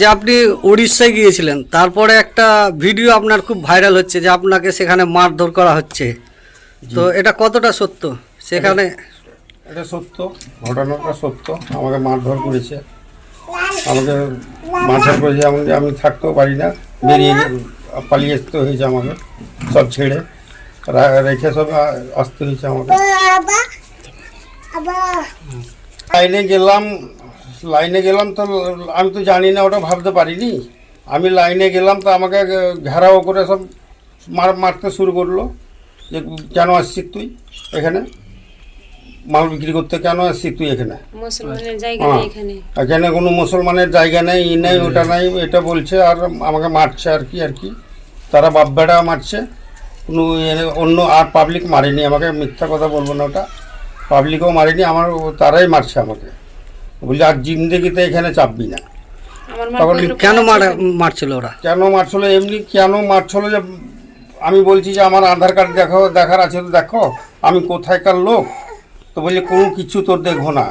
যে আপনি উড়িষ্যায় গিয়েছিলেন তারপরে একটা ভিডিও আপনার খুব ভাইরাল হচ্ছে যে আপনাকে সেখানে মারধর করা হচ্ছে। তো এটা কতটা সত্য? সেখানে এটা সত্য ঘটনাটা সত্য আমাকে মারধর করেছে। আমাকে মারধর করেছে আমাকে আমি থাকতেও পারি না বেরিয়ে পালিয়ে আসতে হয়েছে আমাকে সব ছেড়ে। রেখে সব আসতে হয়েছে আমাকে। লাইনে গেলাম লাইনে গেলাম তো আমি তো জানি না ওটা ভাবতে পারিনি। আমি লাইনে গেলাম তো আমাকে ঘেরাও করে সব মার মারতে শুরু করল। যে কেন আসছিস তুই এখানে? মাল বিক্রি করতে কেন আসছিস তুই এখানে? মুসলমানের জায়গা হ্যাঁ। এখানে। এখানে কোনো মুসলমানের জায়গা নেই ই নেই ওটা নাই এটা বলছে আর আমাকে মারছে আর কি আর কি। তারা বাপ বেড়া মারছে। কোনো অন্য আর পাবলিক মারেনি আমাকে মিথ্যা কথা বলব না ওটা। পাবলিকও মারেনি আমার ও- তারাই মারছে আমাকে। বলছে আর জিন্দগিতে এখানে চাপবি না। তখন কেন মারা মারছিল ওরা? কেন মারছিল? এমনি কেন মারছিল যে আমি বলছি যে আমার আধার কার্ড দেখো দেখার আছে তো দেখো আমি কোথায়কার লোক? তো বলছে কোনো কিছু তোর দেখব না।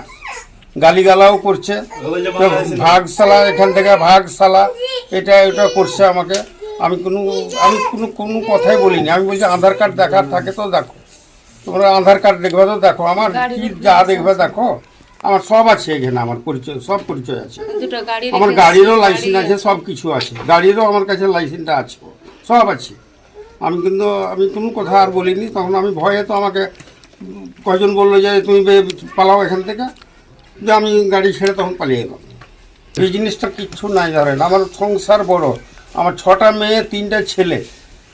গালিগালাও করছে তো ভাগশালা এখান থেকে ভাগশালা এটা এটা করছে আমাকে। আমি কোনো আমি কোনো কোনো কথাই বলিনি। আমি বলছি আধার কার্ড দেখার থাকে তো দেখো। তোমরা আধার কার্ড দেখবে তো দেখো। আমার কি যা দেখবে দেখো। আমার সব আছে এখানে আমার পরিচয় সব পরিচয় আছে। আমার গাড়িরও লাইসেন্স আছে সব কিছু আছে। গাড়িরও আমার কাছে লাইসেন্সটা আছে। সব আছে। আমি কিন্তু আমি কোনো কথা আর বলিনি তখন আমি ভয়ে তো আমাকে কয়জন বলল যে তুমি পালাও এখান থেকে যে আমি গাড়ি ছেড়ে তখন পালিয়ে এলাম এই জিনিসটা কিচ্ছু নাই ধরেন। আমার সংসার বড়। আমার ছটা মেয়ে তিনটা ছেলে।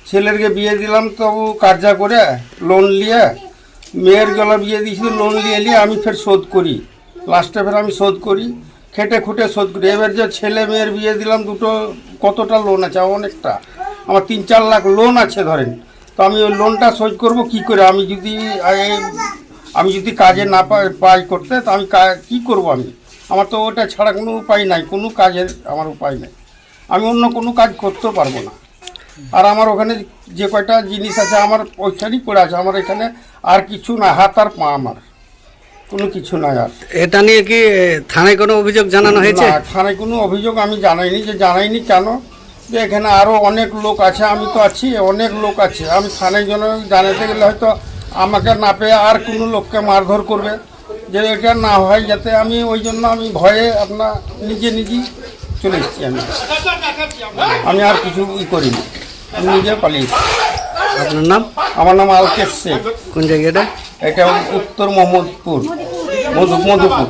ছেলেরকে বিয়ে দিলাম তো ও কার্যা করে লোন নিয়ে মেয়ের গলা বিয়ে দিয়েছিল লোন নিয়ে নিয়ে আমি ফের শোধ করি। লাস্টে ফের আমি শোধ করি, খেটে খুঁটে শোধ করি। এবার যে ছেলে মেয়ের বিয়ে দিলাম, দুটো কতটা লোন আছে? অনেকটা। আমার তিন চার লাখ লোন আছে ধরেন। তো আমি ওই লোনটা শোধ করব কি করে? আমি যদি আমি যদি কাজে না পাই করতে, তো আমি কা- করব আমি? আমার তো ওটা ছাড়া কোনো উপায় নাই, কোনো কাজের আমার উপায় নাই। আমি অন্য কোনো কাজ করতেও পারব না। আর আমার ওখানে যে কয়টা জিনিস আছে, আমার ওইখানেই পড়ে আছে। আমার এখানে আর কিছু না হাত আর পা আমার। কোনো কিছু নাই আর। এটা নিয়ে কি থানায় কোনো অভিযোগ জানানো হয়েছে? না থানায় কোনো অভিযোগ আমি জানাইনি। যে জানাইনি কেন? যে এখানে আরও অনেক লোক আছে আমি তো আছি অনেক লোক আছে। আমি থানায় জন্য জানাতে গেলে হয়তো আমাকে না পেয়ে আর কোনো লোককে মারধর করবে। যে এটা না হয় যাতে আমি ওই জন্য আমি ভয়ে আপনার নিজে নিজেই চলে এসেছি আমি। আমি আর কিছু ই করিনি। আমি নিজে পালিয়েছি আপনার নাম? আমার নাম আলকেশ শেখ। কোন জায়গাটা? এটা উত্তর মোহাম্মদপুর। মধু মধুপুর।